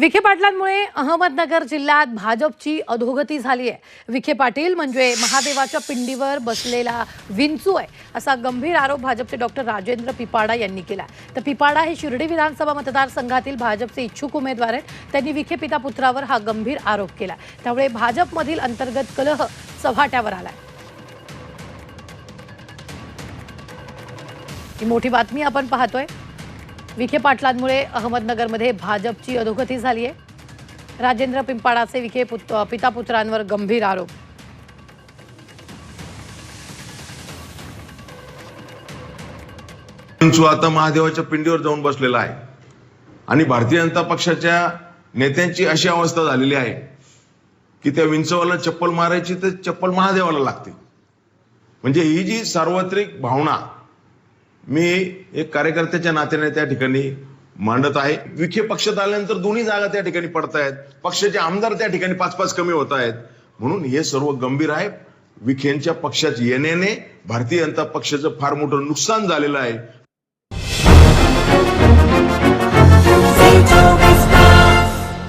विखे पाटलांमुळे अहमदनगर जिल्ह्यात भाजपची अधोगती झाली आहे विखे पाटील म्हणजे महादेवाच्या पिंडीवर बसलेला विंचू आहे. असा गंभीर आरोप भाजपचे डॉक्टर राजेंद्र पिपाडा यांनी केला. तर पिपाडा हे शिर्डी विधानसभा मतदारसंघातील भाजपचे इच्छुक उमेदवार आहेत. त्यांनी विखे पिता पुत्रावर हा गंभीर आरोप केला. त्यामुळे भाजपमधील अंतर्गत कलह चव्हाट्यावर आला ही मोठी बातमी आपण पाहतोय. विखे पाटलांमुळे अहमदनगरमध्ये भाजपची अधोगती झाली आहे. राजेंद्र पिंपाडाचे विखे पुत पिता पुत्रांवर गंभीर आरोप. आता महादेवाच्या पिंडीवर जाऊन बसलेला आहे. आणि भारतीय जनता पक्षाच्या नेत्यांची अशी अवस्था झालेली आहे की त्या विंचवाला चप्पल मारायची तर चप्पल महादेवाला लागते. म्हणजे ही जी सार्वत्रिक भावना मी एक कार्यकर्त्याच्या नात्याने त्या ठिकाणी मांडत आहे. विखे पक्षात आल्यानंतर दोन्ही जागा त्या ठिकाणी पडतायत. पक्षाचे आमदार त्या ठिकाणी पाच पाच कमी होत आहेत म्हणून हे सर्व गंभीर आहे. विखेंच्या पक्षात येण्याने भारतीय जनता पक्षाचं फार मोठं नुकसान झालेलं आहे.